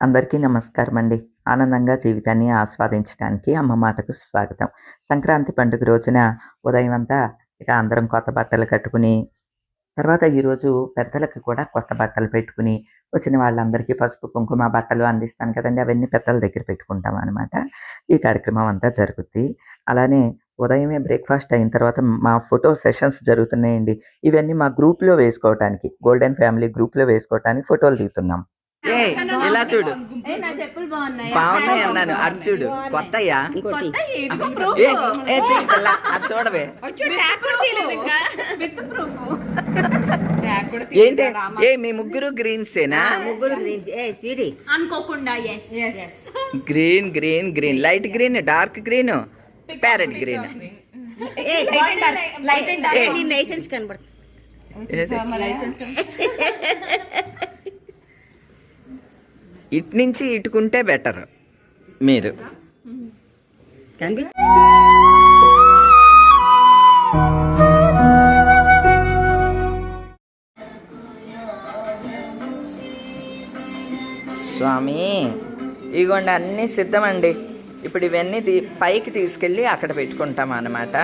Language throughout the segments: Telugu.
అందరికీ నమస్కారం అండి ఆనందంగా జీవితాన్ని ఆస్వాదించడానికి అమ్మ మాటకు స్వాగతం. సంక్రాంతి పండుగ రోజున ఉదయం అంతా ఇక అందరం కొత్త బట్టలు కట్టుకుని తర్వాత ఈరోజు పెద్దలకు కూడా కొత్త బట్టలు పెట్టుకుని వచ్చిన వాళ్ళందరికీ పసుపు కుంకుమ బట్టలు అందిస్తాను కదండి. అవన్నీ పెద్దల దగ్గర పెట్టుకుంటాం అనమాట ఈ కార్యక్రమం అంతా జరుగుద్ది. అలానే ఉదయమే బ్రేక్ఫాస్ట్ అయిన తర్వాత మా ఫోటో సెషన్స్ జరుగుతున్నాయండి. ఇవన్నీ మా గ్రూప్లో వేసుకోవటానికి గోల్డెన్ ఫ్యామిలీ గ్రూప్లో వేసుకోవటానికి ఫోటోలు దిగుతున్నాం ఇలా చూడు. ఏ నా చెప్పులు బాగున్నాయి? అన్నాను. అటు చూడు. కొత్తయ్యా. ఏ పిల్ల. అది చూడవే. ఏంటి? ఏ మీ ముగ్గురు గ్రీన్సేనా? ముగ్గురు గ్రీన్స్. ఏ సిడి అనుకోకుండా yes green green green. Light green dark green? Parrot green. ఏ లైట్ కనబడుతుంది. ఇటు నుంచి ఇటుకుంటే బెటర్. మీరు. స్వామి ఇగోండి అన్నీ సిద్ధమండి. ఇప్పుడు ఇవన్నీ తీ పైకి తీసుకెళ్ళి అక్కడ పెట్టుకుంటాం అన్నమాట.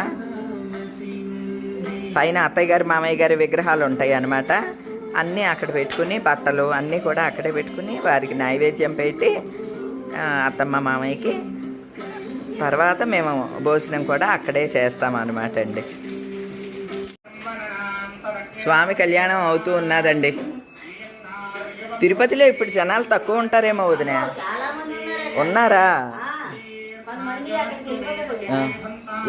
పైన అత్తయ్య గారు మామయ్య గారి విగ్రహాలు ఉంటాయి అన్నమాట అన్నీ అక్కడ పెట్టుకుని బట్టలు అన్నీ కూడా అక్కడే పెట్టుకుని వారికి నైవేద్యం పెట్టి అత్తమ్మ మామయ్యకి. తర్వాత మేము భోజనం కూడా అక్కడే చేస్తాం అండి. స్వామి కళ్యాణం అవుతూ ఉన్నదండి. తిరుపతిలో ఇప్పుడు జనాలు తక్కువ ఉంటారేమో వదిన. ఉన్నారా? ఆ,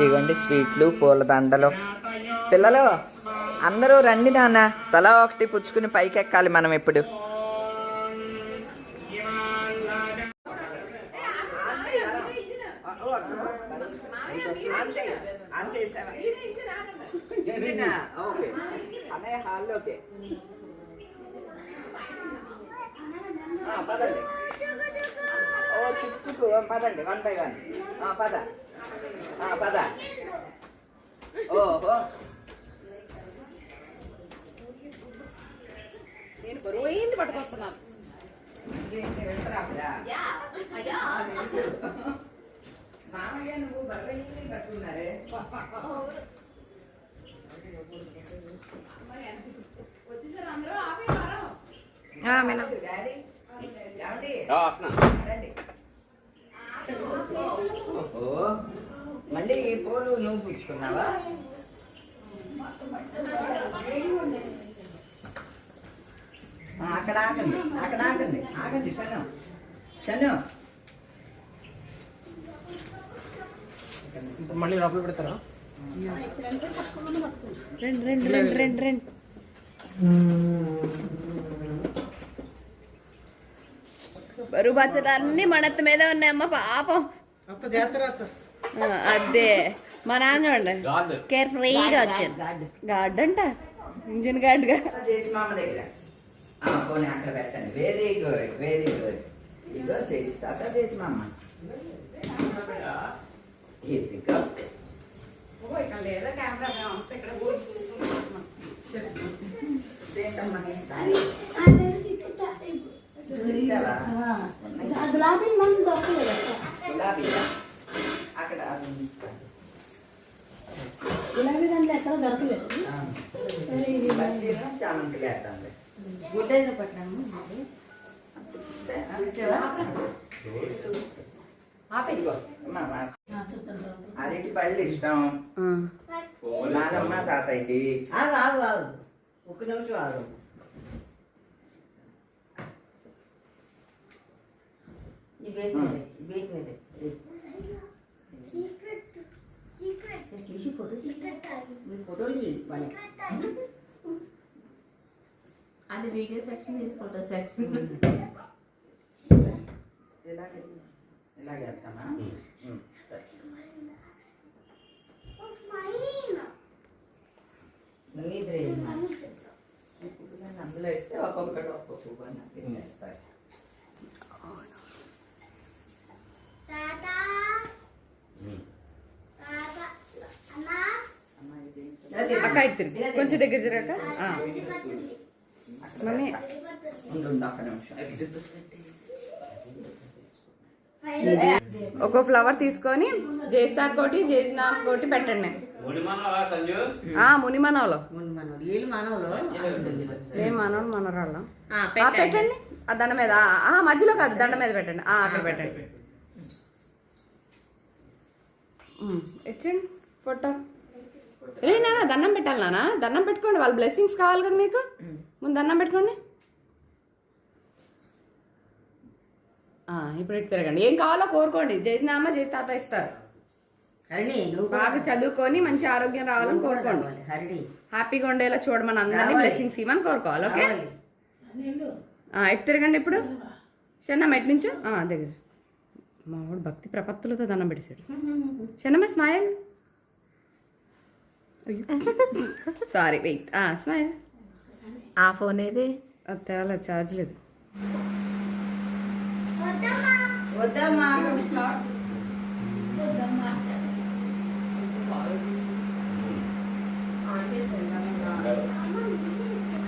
ఇగోండి స్వీట్లు పూలదండలు. పిల్లలు? అందరూ రండి నాన్న. తలా ఒకటి పుచ్చుకుని పైకెక్కాలి మనం ఇప్పుడు. పదండి ఓ పదండి వన్ బై వన్ పద పద ఓహో. నేను బరువు అయింది పట్టుకొస్తున్నాను. మామయ్య నువ్వు బర్రెల్ని పట్టుకున్నారే? డాడీ ఏమండి? రండి. ఓహో. మళ్ళీ పూలు నువ్వు పుచ్చుకున్నావా? అక్కడ ఆగండి అక్కడ ఆగండి ఆగండి శను శను మళ్ళీ లోపల పెడతారా? రెండు రెండు రెండు రెండు రెండు. బరువు బచ్చలు అన్ని మడత మీద ఉన్నాయమ్మ పాపం. అత్త జాతర అత్త. ఆ, అదే. మా నాన్న చూడండి. కేర్ ఫ్రీగా వచ్చాను గాడ్ అంట? ఇంజిన్ గార్డ్ పోనీ అక్కడ పెట్టండి వెరీ గుడ్ వెరీ గుడ్ ఇదిగో చేసి తాత చేసి మామ ఇదిగో ఇదేంటమ్మా నీ తాళి? ఇచ్చావా? గులాబీయా? అక్కడ అది ఉంది. ఆ. బంతిలో చామంతి వేద్దాంలే. గుడ్డేసిన పట్టినాము అరటి పళ్ళు ఇష్టం. నానమ్మ తాతయ్యకి. ఆగు ఆగు ఆగు. ఒక్క నిమిషం ఆగు. ఫోటోలు వాళ్ళకి. అది వీడియో సెక్షన్ ఇది ఫోటో సెక్షన్. ఇలాగే ఇలాగే వేస్తామా అందులో వేస్తే ఒక్కొక్కటి ఒక్కొక్క పువ్వు అక్క తిరుగు. కొంచెం దగ్గర జరగక? మమ్మీ. ఒక ఫ్లవర్ తీసుకొని జేస్తార్ కోటి జేజ్నామ్ కోటి పెట్టండి. ముని మనవలో. మేము మనోడు మనరాళ్ళం ఆ, పెట్టండి. ఆ దండ మీద. మధ్యలో కాదు దండ మీద పెట్టండి. ఆ, అక్కడ పెట్టండి. ఇచ్చండి ఫోటో. రే నాన్న దండం పెట్టాలి నాన్న దండం పెట్టుకోండి. వాళ్ళ బ్లెస్సింగ్స్ కావాలి కదా మీకు? ముందు దండం పెట్టుకోండి. ఆ, ఇప్పుడు ఇటు తిరగండి. ఏం కావాలో కోరుకోండి. చేసిన అమ్మ చేసి తాత ఇస్తారు. హరిణి నువ్వు కూడా బాగా చదువుకొని మంచి ఆరోగ్యం రావాలని కోరుకోండి. హరిణి. హ్యాపీగా ఉండేలా చూడమని అందరినీ బ్లెస్సింగ్స్ ఇవ్వమని కోరుకోవాలి ఓకే? రావాలి. ఆ, ఎటు తిరగండి ఇప్పుడు. చెన్నమ్మ ఎటు నుంచో? ఆ, దగ్గర. మా వాడు భక్తి ప్రపత్తులతో దండం పెట్టేశాడు. Chennamma smile sorry wait smile ఆ ఫోన్ ఏది? తేలా ఛార్జ్ లేదు. వద్దమ్మా.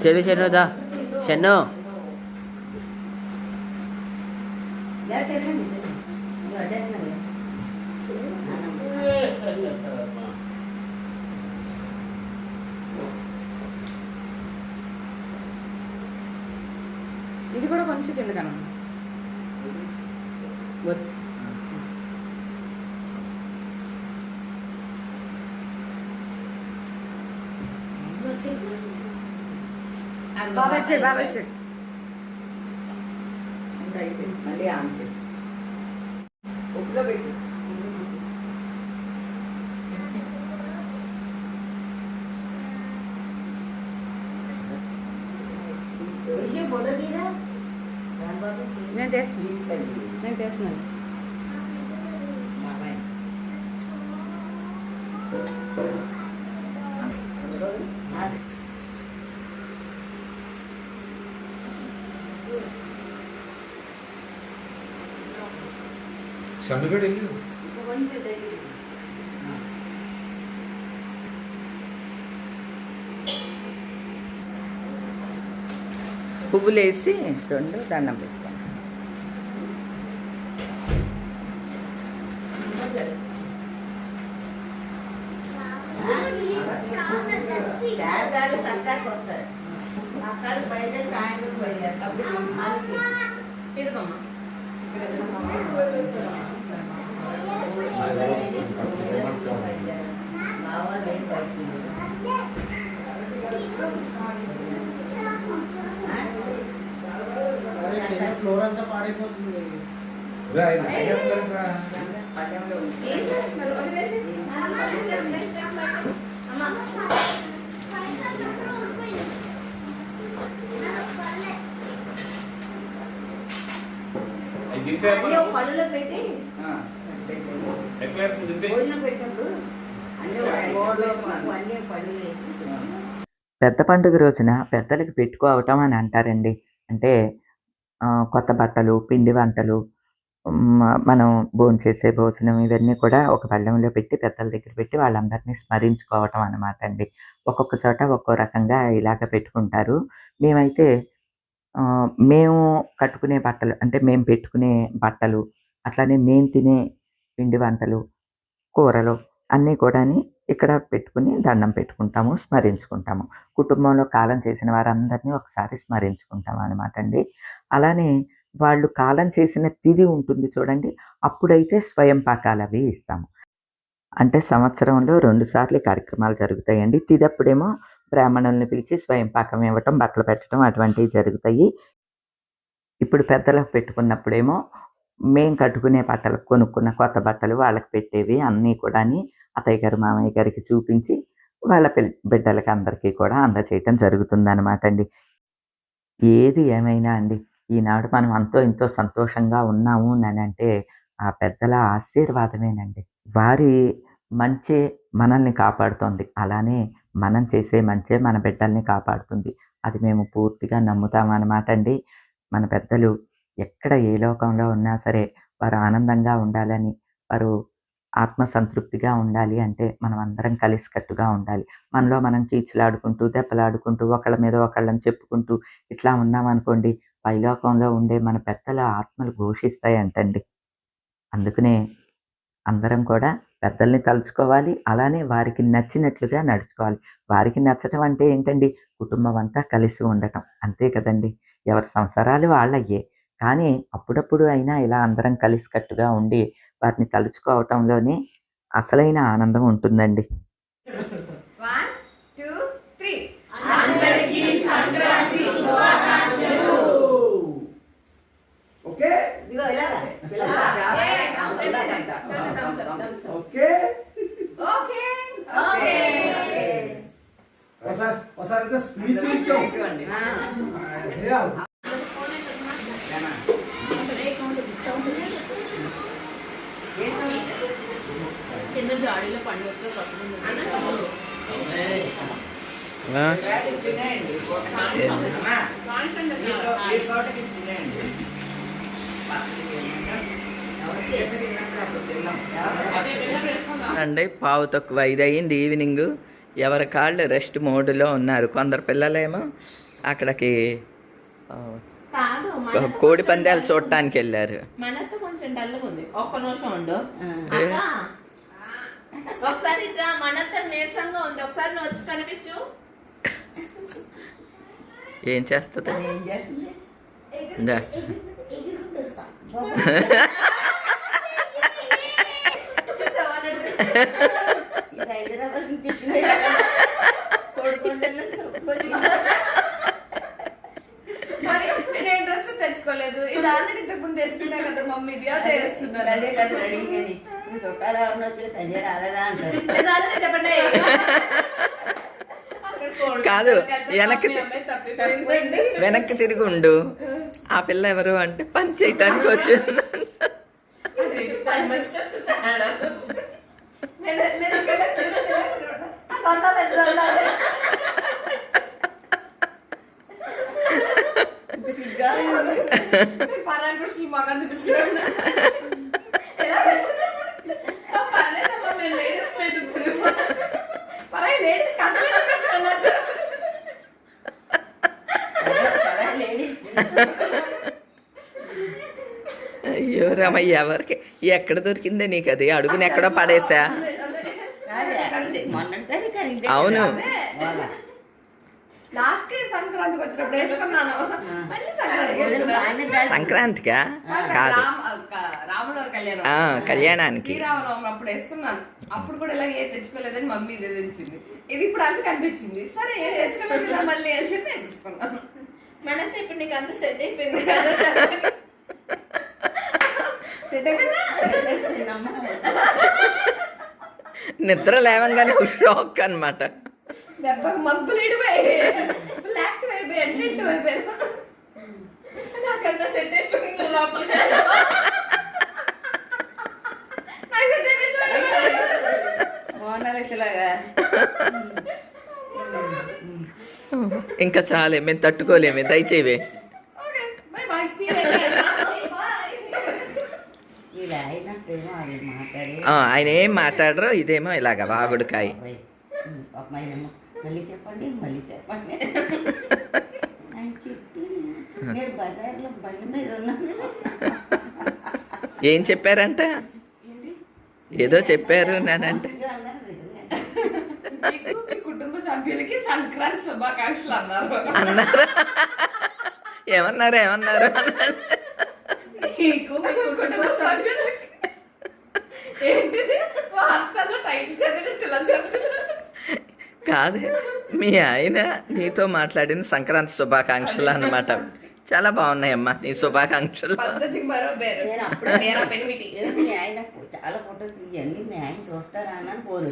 షెను షెను దా షెను ఇలా తిరగండి నువ్వు అడ్డేస్తున్నావు ఇది కూడా కొంచెం కింద కనం వద్దు బాబా వచ్చాడు బాబా వచ్చాడు. మళ్ళీ ఆన్ చేయి. ఉప్పులో పెట్టు. విషయం ఫోటో తీరా? రాంబాబు నేను తెస్తున్నాను స్వీట్లు అవి. నేను తెస్తున్నాను బాబాయ్. నాది. షమ్మిగడ్ వెళ్ళు కొంచెం దగ్గర పువ్వులు వేసి రెండు దండం పెట్టుకోండి పేదవాళ్ళు సర్కార్కి వస్తారు అక్కడ బయట సాయంత్రం బయలుదేరు అప్పుడు మనకి ఇదిగోమ్మా బాగా లేదు బయట ఫ్లోర్ అంతా పాడైపోతుంది పళ్ళులో పెట్టి పెట్టినప్పుడు అన్నీ పళ్ళు పెద్ద పండుగ రోజున పెద్దలకు పెట్టుకోవటం అని అంటారండి అంటే కొత్త బట్టలు పిండి వంటలు మనం మనం భోంచేసే భోజనం ఇవన్నీ కూడా ఒక బెల్లంలో పెట్టి పెద్దల దగ్గర పెట్టి వాళ్ళందరినీ స్మరించుకోవటం అనమాట అండి. ఒక్కొక్క చోట ఒక్కో రకంగా ఇలాగ పెట్టుకుంటారు. మేమైతే మేము కట్టుకునే బట్టలు అంటే మేము పెట్టుకునే బట్టలు అట్లానే మేము తినే పిండి వంటలు కూరలు అన్నీ కూడాని ఇక్కడ పెట్టుకుని దండం పెట్టుకుంటాము స్మరించుకుంటాము. కుటుంబంలో కాలం చేసిన వారందరినీ ఒకసారి స్మరించుకుంటాం అనమాట అండి. అలానే వాళ్ళు కాలం చేసిన తిది ఉంటుంది చూడండి అప్పుడైతే స్వయం పాకాలు అవి ఇస్తాము. అంటే సంవత్సరంలో రెండుసార్లు కార్యక్రమాలు జరుగుతాయండి. తిదప్పుడేమో అప్పుడేమో బ్రాహ్మణుల్ని పిలిచి స్వయం పాకం ఇవ్వటం బట్టలు పెట్టడం అటువంటివి జరుగుతాయి. ఇప్పుడు పెద్దలకు పెట్టుకున్నప్పుడేమో మేం కట్టుకునే బట్టలు కొనుక్కున్న కొత్త బట్టలు వాళ్ళకి పెట్టేవి అన్నీ కూడాని అత్తయ్య గారు మామయ్య గారికి చూపించి వాళ్ళ పిల్ల బిడ్డలకి అందరికీ కూడా అందచేయటం జరుగుతుందన్నమాట అండి ఏది ఏమైనా అండి. ఈనాడు మనం అంతో ఇంతో సంతోషంగా ఉన్నాము అని అంటే ఆ పెద్దల ఆశీర్వాదమేనండి. వారి మంచి మనల్ని కాపాడుతోంది. అలానే మనం చేసే మంచే మన బిడ్డల్ని కాపాడుతుంది. అది మేము పూర్తిగా నమ్ముతామన్నమాట అండి. మన పెద్దలు ఎక్కడ ఏ లోకంలో ఉన్నా సరే వారు ఆనందంగా ఉండాలని వారు ఆత్మ సంతృప్తిగా ఉండాలి అంటే మనం అందరం కలిసికట్టుగా ఉండాలి. మనలో మనం కీచులాడుకుంటూ దెబ్బలాడుకుంటూ ఒకళ్ళ మీద ఒకళ్ళని చెప్పుకుంటూ ఇట్లా ఉన్నామనుకోండి పైలోకంలో ఉండే మన పెద్దల ఆత్మలు ఘోషిస్తాయి అంటండి అందుకనే అందరం కూడా పెద్దల్ని తలుచుకోవాలి అలానే వారికి నచ్చినట్లుగా నడుచుకోవాలి. వారికి నచ్చటం అంటే ఏంటండి? కుటుంబం అంతా కలిసి ఉండటం. అంతే కదండి? ఎవరి సంసారాలు వాళ్ళయ్యే. కానీ అప్పుడప్పుడు అయినా ఇలా అందరం కలిసికట్టుగా ఉండి వారిని తలుచుకోవటంలోనే అసలైన ఆనందం ఉంటుందండి. ఓకే ఓకే ఓకే ఓకే ఒకసారి ఒకసారి స్పీచ్ ఇచ్చావు అదే కింద జాడీలో పండు యొక్క పక్కన అండి పావు తక్కువ ఐదు అయింది ఈవినింగ్. ఎవరి కాళ్ళు రెస్ట్ మోడ్లో ఉన్నారు. కొందరు పిల్లలేమో అక్కడికి కోడి పందాలు చూడటానికి వెళ్ళారు. మనతో కొంచెం డ్రెస్ తెచ్చుకోలేదు. ఇది ఆల్రెడీ ఇంతకు ముందు తెచ్చుకున్నా కదా మమ్మీ ఇది అదే వేసుకున్నాను. అదే కదా అడిగాని నువ్వు చుట్టాలు ఎవరిని వచ్చి సంజయ్ రాలేదా అంటారు. నేను రాలేదా చెప్పండి? కాదు, వెనక్కి వెనక్కి తిరిగి ఉండు. ఆ పిల్ల ఎవరు అంటే పని చేయటానికి వచ్చింది పని మనిషికి వచ్చి తేడా. నేను నేను ఇక్కడ అయ్యో రమయ్య ఎవరికి? ఎక్కడ దొరికిందే నీకు అది? అడుగుని ఎక్కడో పడేసా? అవును. లాస్ట్ సంక్రాంతికి వచ్చినప్పుడు వేసుకున్నాను. మళ్ళీ సంక్రాంతికి కాదు, కళ్యాణం. కళ్యాణానికి. శ్రీరామనవమి అప్పుడు వేసుకున్నాను. అప్పుడు కూడా ఇలా ఏ తెచ్చుకోలేదని మమ్మీ ఇది తెచ్చింది. ఇది ఇప్పుడు సరే ఏం తెచ్చుకోలేదు మళ్ళీ అని చెప్పి వేసేసుకున్నాను మనతో ఇప్పుడు నీకు అంత సెట్ అయిపోయింది నిద్ర లేవంగానే షాక్ అన్నమాట దెబ్బకి మబ్బులు ఇడిపోయి ఫుల్ యాక్టివ్ అయిపోయి అటెంటివ్ అయిపోయాను నాకంతా సెట్ అయిపోయింది లోపలికి నాకు సెట్ అయిపోయింది మోనాలిసలాగా. ఇంకా చాలే మేము తట్టుకోలేమే దయచేవే ఆయన ఏం మాట్లాడరో ఇదేమో ఇలాగ వాగుడుకాయ. మళ్ళీ చెప్పండి మళ్ళీ చెప్పండి. ఆయన చెప్పి నేను బజార్లో బండి మీద ఉన్నాను. ఏం చెప్పారంట? ఏదో చెప్పారు నేనంటే. కుటుంబ సభ్యులకి సంక్రాంతి శుభాకాంక్షలు అన్నారు. అన్నారు? ఏమన్నారు ఏమన్నారు? అన్నాడు. కుటుంబ సభ్యులకి ఏంటిది వార్తల్లో టైటిల్ చదివినట్టు ఇలా చెప్తున్నారు. కాదే మీ ఆయన నీతో మాట్లాడిన సంక్రాంతి శుభాకాంక్షలు అన్నమాట. చాలా బాగున్నాయమ్మా నీ శుభాకాంక్షలు. చాలా మీ ఆయన చూస్తారా అని ఫోన్.